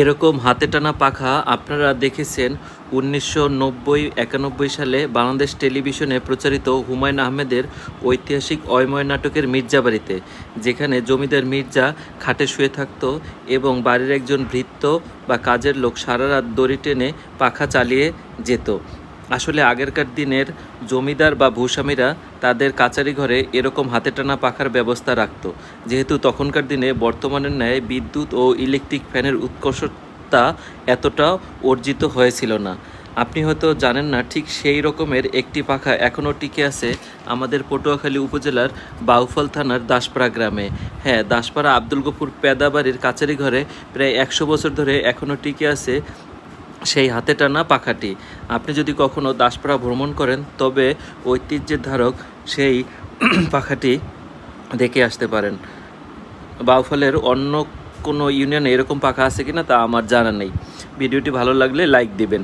এরকম হাতে টানা পাখা আপনারা দেখেছেন উনিশশো নব্বই, একানব্বই সালে বাংলাদেশ টেলিভিশনে প্রচারিত হুমায়ুন আহমেদের ঐতিহাসিক অয়ময় নাটকের মির্জা বাড়িতে যেখানে জমিদার মির্জা খাটে শুয়ে থাকত এবং বাড়ির একজন ভৃত্য বা কাজের লোক সারা রাত দড়ি টেনে পাখা চালিয়ে যেত। আসলে আগেরকার দিনের জমিদার বা ভূস্বামীরা তাদের কাচারি ঘরে এরকম হাতে টানা পাখার ব্যবস্থা রাখত। যেহেতু তখনকার দিনে বর্তমানের ন্যায় বিদ্যুৎ ও ইলেকট্রিক ফ্যানের উৎকর্ষতা এতটা অর্জিত হয়েছিল না। আপনি হয়তো জানেন না, ঠিক সেই রকমের একটি পাখা এখনও টিকে আছে আমাদের পটুয়াখালী উপজেলার বাউফল থানার দাসপাড়া গ্রামে। হ্যাঁ দাসপাড়া আব্দুল গফুর পেদাবাড়ির কাচারি ঘরে প্রায় একশো বছর ধরে এখনও টিকে আছে সেই হাতে টানা পাখাটি। আপনি যদি কখনো দাসপাড়া ভ্রমণ করেন, তবে ঐতিহ্যের ধারক সেই পাখাটি দেখে আসতে পারেন। বাউফলের অন্য কোনো ইউনিয়নে এরকম পাখা আছে কিনা তা আমার জানা নেই। ভিডিওটি ভালো লাগলে লাইক দিবেন।